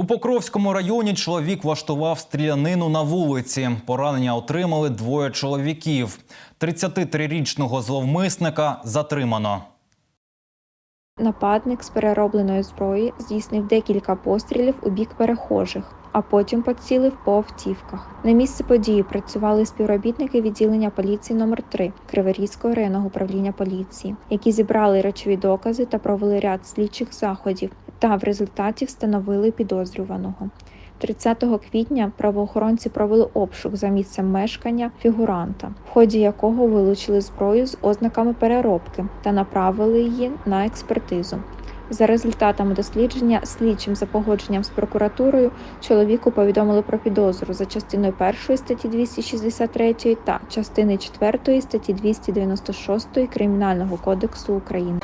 У Покровському районі чоловік влаштував стрілянину на вулиці. Поранення отримали двоє чоловіків. 33-річного зловмисника затримано. Нападник з переробленої зброї здійснив декілька пострілів у бік перехожих, а потім поцілив по автівках. На місці події працювали співробітники відділення поліції номер 3 Криворізького районного управління поліції, які зібрали речові докази та провели ряд слідчих заходів, та в результаті встановили підозрюваного. 30 квітня правоохоронці провели обшук за місцем мешкання фігуранта, в ході якого вилучили зброю з ознаками переробки та направили її на експертизу. За результатами дослідження, слідчим за погодженням з прокуратурою, чоловіку повідомили про підозру за частиною 1 статті 263 та частини 4 статті 296 Кримінального кодексу України.